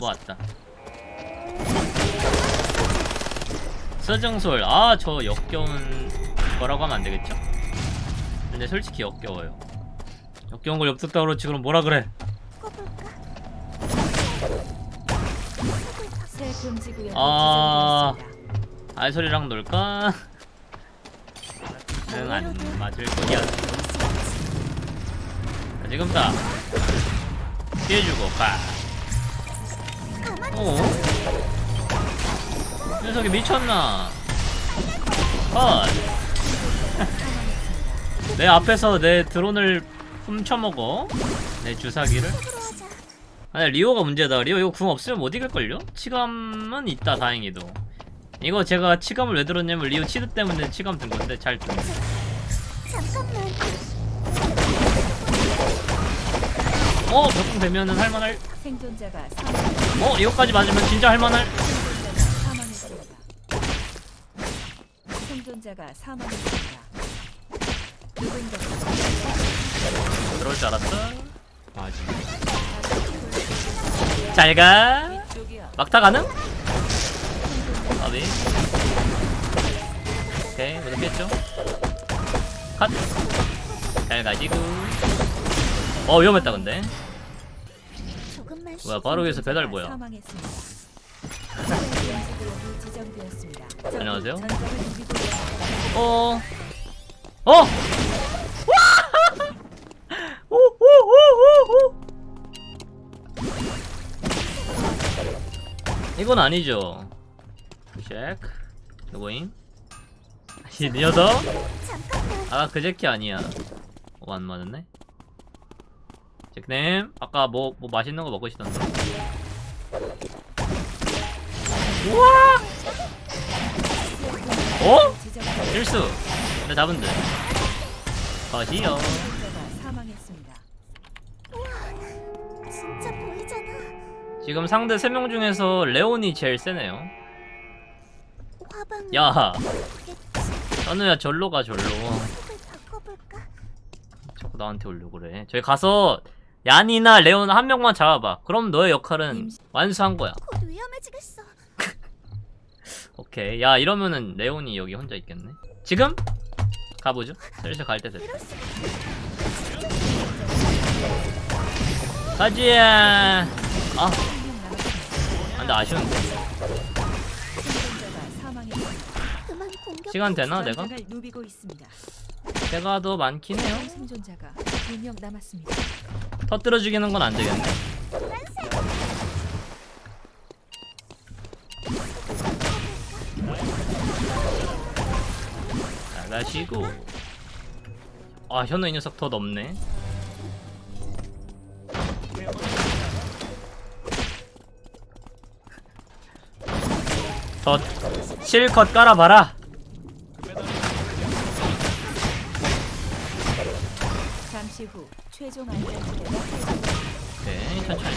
모았다 서정솔 아 저 역겨운 거라고 하면 안 되겠죠? 근데 솔직히 역겨워요 역겨운 걸 엽득다 그렇지 그럼 뭐라 그래 아. 지정되었습니다. 알소리랑 놀까? 응, 안 맞을 거야. 자, 지금 다 피해주고, 가. 어? 녀석이 미쳤나? 컷! 내 앞에서 내 드론을 훔쳐먹어? 내 주사기를? 아니, 리오가 문제다. 리오 이거 궁 없으면 못 이길걸요? 치감은 있다, 다행히도. 이거 제가 치감을 왜 들었냐면 리오 치드 때문에 치감 든 건데 잘 든. 잠깐만. 어, 몇분 되면은 할만할. 생존자가 어, 이거까지 맞으면 진짜 할만할. 사망했습니다. 생존자가 사망했습니다. 누군가 들어올 줄 알았어. 맞아. 잘 가. 이쪽이야. 막타 가능? 어디? 오케이, 모두 깼죠? 컷. 잘 가지고. 어, 위험했다 근데. 뭐야, 바로 위에서 배달 뭐야? 안녕하세요. 어. 어! 와! 오, 오, 오, 오, 오. 이건 아니죠. 쉐크. 누구임? 이 녀석? 아, 그 제키 아니야. 어, 안 맞았네. 제크님, 아까 뭐, 뭐 맛있는 거 먹으시던데. 우와! 어? 실수. 근데 잡은 듯. 보이잖아. 지금 상대 3명 중에서 레온이 제일 세네요. 야. 현우야 절로 가 절로. 자꾸 나한테 오려고 그래. 저기 가서 얀이나 레온 한 명만 잡아봐. 그럼 너의 역할은 완수한 거야. 곧 위험해지겠어. 오케이. 야 이러면은 레온이 여기 혼자 있겠네. 지금 가보죠. 슬슬 갈 때 됐다. 가지야. 아, 남았습니다. 근데 아쉬운데. 그만 공격. 시간 되나 내가? 누비고 있습니다. 제가 더 많긴 해요. 생존자가 두명 남았습니다. 터뜨려 죽이는 건 안 되겠네. 나가시고. 아 현우 이 녀석 더 넓네. 더 실컷 깔아봐라. 잠시 후 최종 안전지대가. 오케이 천천히.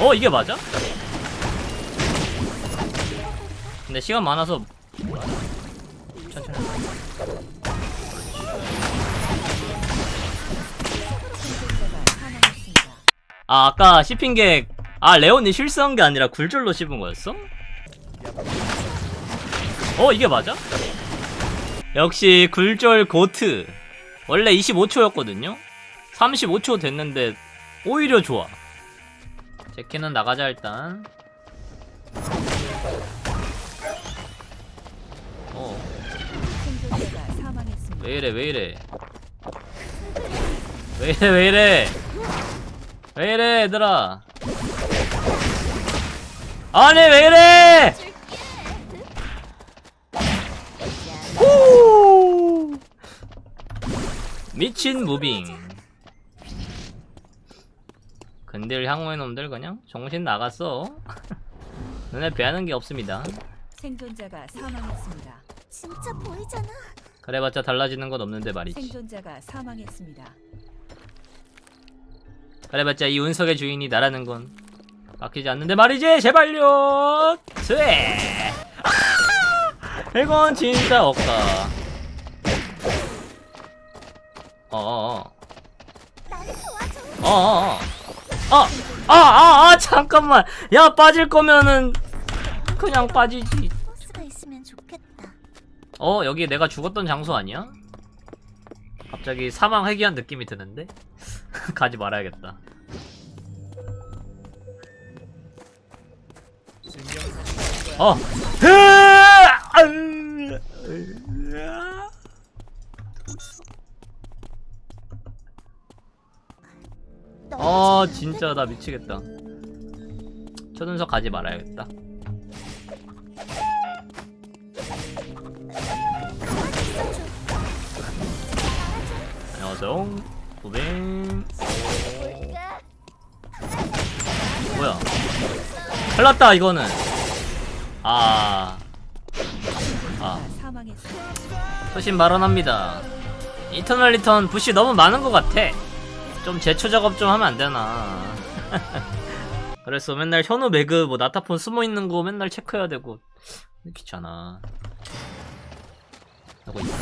어 이게 맞아? 근데 시간 많아서 천천히. 아 아까 씹힌 게아 레온이 실수한 게 아니라 굴절로 씹은 거였어? 어 이게 맞아? 역시 굴절 고트. 원래 25초였거든요? 35초 됐는데 오히려 좋아. 제키는 나가자 일단. 어. 왜이래 왜이래? 왜이래 왜이래? 왜이래 얘들아? 아니 왜이래 미친 무빙 근딜 향후의 놈들 그냥 정신 나갔어 눈에 배하는 게 없습니다 생존자가 사망했습니다. 진짜 보이잖아. 그래봤자 달라지는 건 없는데 말이지 생존자가 사망했습니다. 그래봤자 이 운석의 주인이 나라는 건 바뀌지 않는데 말이지 제발요 스웨 아! 이건 진짜 억까 어어어 날 도와줘. 어어어 아아아 아, 잠깐만 야 빠질 거면은 그냥 빠지지. 어 여기 내가 죽었던 장소 아니야? 갑자기 사망 회귀한 느낌이 드는데 가지 말아야겠다 어 으아! 으아! 너 아 진짜 나 미치겠다. 초등석 가지 말아야겠다. 안녕하세요. 볼까? 뭐야? 큰일났다 이거는. 아. 아. 소신 발언합니다. 이터널 리턴 부시 너무 많은 것 같아 좀 제초 작업 좀 하면 안 되나 그래서 맨날 현우 매그 뭐 나타폰 숨어 있는 거 맨날 체크해야 되고 귀찮아 하고 있어?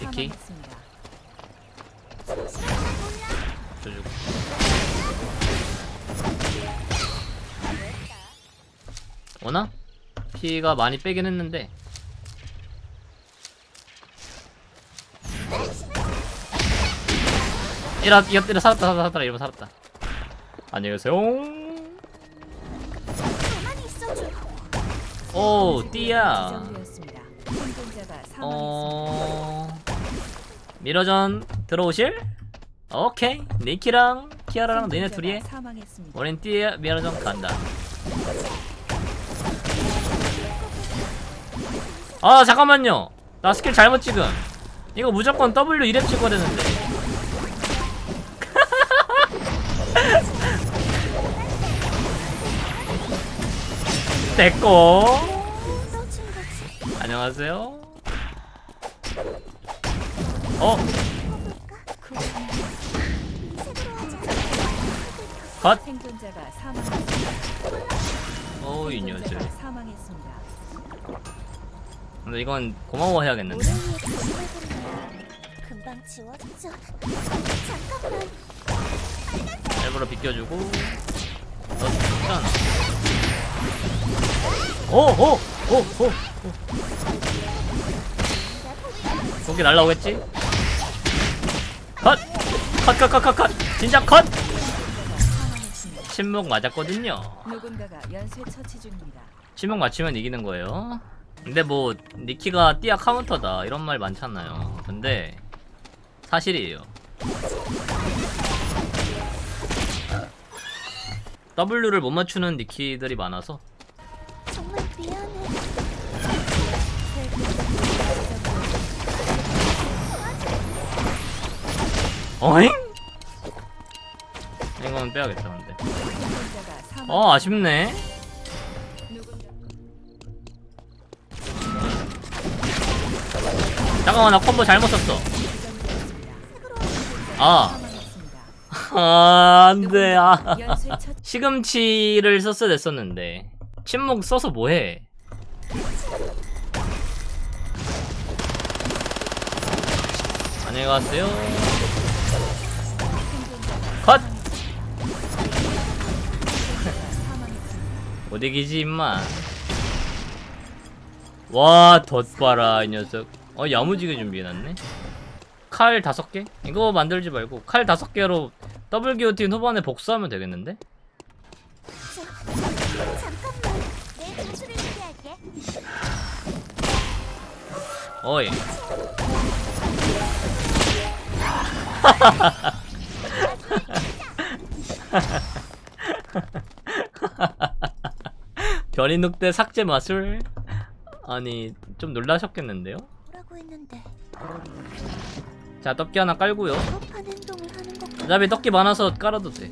사망했습니다. 줘주고 오나? 피가 많이 빼긴 했는데 이라 이라 이라 살았다 살았다 살았다 이러면 살았다 안녕히 계세요. 오 띠야. 어 미러전 들어오실? 오케이 니키랑 키아라랑 너네 둘이. 우린 띠야 미러전 간다 아 잠깐만요 나 스킬 잘못 찍음 이거 무조건 W 2렙 찍어야 되는데 거지. 안녕하세요 어? 컷? 생존자가 사망했습니다. 어우 이 녀석 생존자가 사망했습니다. 근데 이건 고마워해야겠는데 금방 지워지죠. 잠깐만. 일부러 비껴주고 너 죽잖아 오오오오오 거기 날라오겠지? 컷! 컷 컷 컷 컷 컷 진짜 컷! 침묵 맞았거든요 누군가가 연쇄 처치 중입니다. 침묵 맞추면 이기는 거예요 근데 뭐 니키가 띠아 카운터다 이런 말 많잖아요 근데 사실이에요 W를 못 맞추는 니키들이 많아서 어잉? 이건 빼야겠다 근데. 어 아쉽네 잠깐만 나 콤보 잘못 썼어. 아. 아, 안 돼 아 연쇄 처치 시금치를 썼어야 됐었는데 침묵 써서 뭐해 안녕히 가세요 못 이기지 임마 와 덧봐라 이 녀석 어 야무지게 준비해놨네 칼 다섯 개? 이거 만들지 말고 칼 다섯 개로 더블 기어틴 후반에 복수하면 되겠는데? 분 수를 준비할게. 별이 늑대 삭제 마술 아니 좀 놀라셨겠는데요? 했는데 자 떡기 하나 깔고요 급한 행동을 하는 것 같아. 어차피 떡기 많아서 깔아도 돼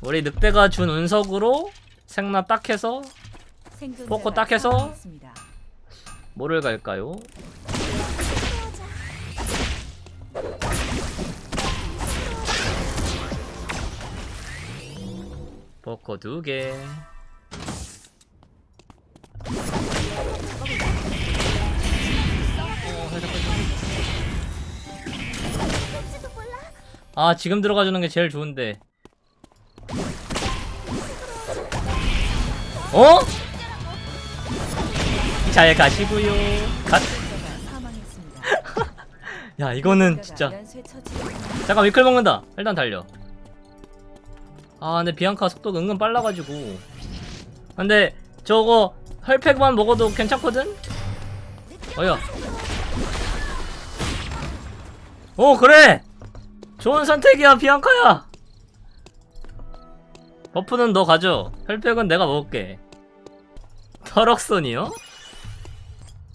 우리 늑대가 준 운석으로 생나 딱 해서 포코 딱 해서? 뭐를 갈까요? 포코 두개. 아 지금 들어가주는 게 제일 좋은데. 어? 잘 가시고요. 갓. 야 이거는 진짜. 잠깐 위클 먹는다. 일단 달려. 아 근데 비앙카 속도가 은근 빨라가지고. 근데 저거 혈팩만 먹어도 괜찮거든? 어여 오 그래! 좋은 선택이야 비앙카야! 버프는 너 가져. 혈팩은 내가 먹을게. 터럭손이요?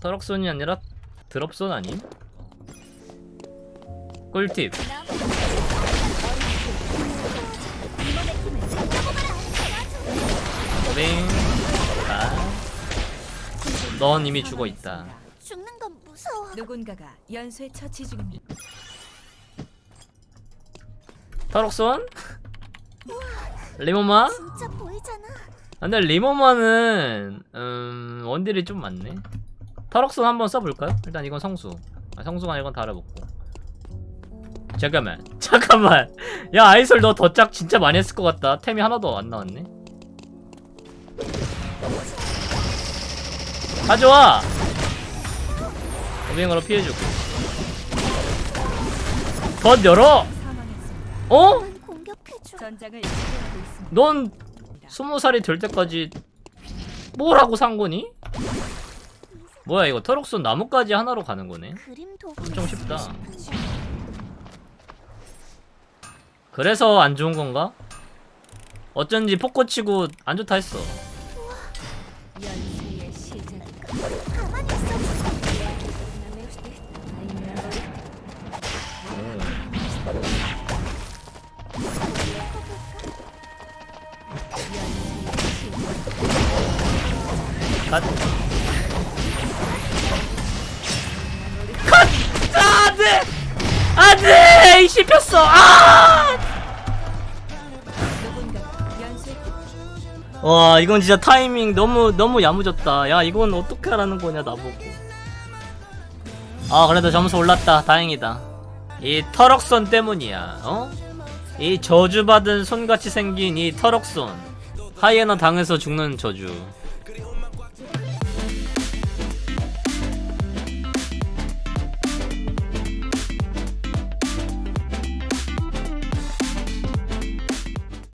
터럭손이 아니라 드롭손 아님? 꿀팁 빙. 아. 넌 이미 죽어 있다. 죽는 건 무서워. 누군가가 연쇄 처치 중입니다. 타록손? 리모마? 진짜 보이잖아. 근데 리모마는 음 원딜이 좀 많네. 타록손 한번 써볼까요? 일단 이건 성수. 아, 성수가 아니건 달아먹고. 잠깐만, 잠깐만. 야 아이솔 너 덧작 진짜 많이 했을 것 같다. 템이 하나도 안 나왔네. 가져와. 오빙으로 피해주고. 덧 열어. 어? 난 공격해줘. 전장을 지배하고 있습니다. 넌 스무 살이 될 때까지 뭘 하고 산 거니? 뭐야 이거 터럭손 나무까지 하나로 가는 거네. 엄청 쉽다. 그래서 안 좋은 건가? 어쩐지 포코 치고 안 좋다 했어. 아, 안 돼! 안 돼! 이 씹혔어! 아! 와, 이건 진짜 타이밍 너무, 너무 야무졌다. 야, 이건 어떻게 하라는 거냐, 나보고. 아, 그래도 점수 올랐다. 다행이다. 이 터럭선 때문이야, 어? 이 저주받은 손같이 생긴 이 터럭선. 하이에나 당해서 죽는 저주.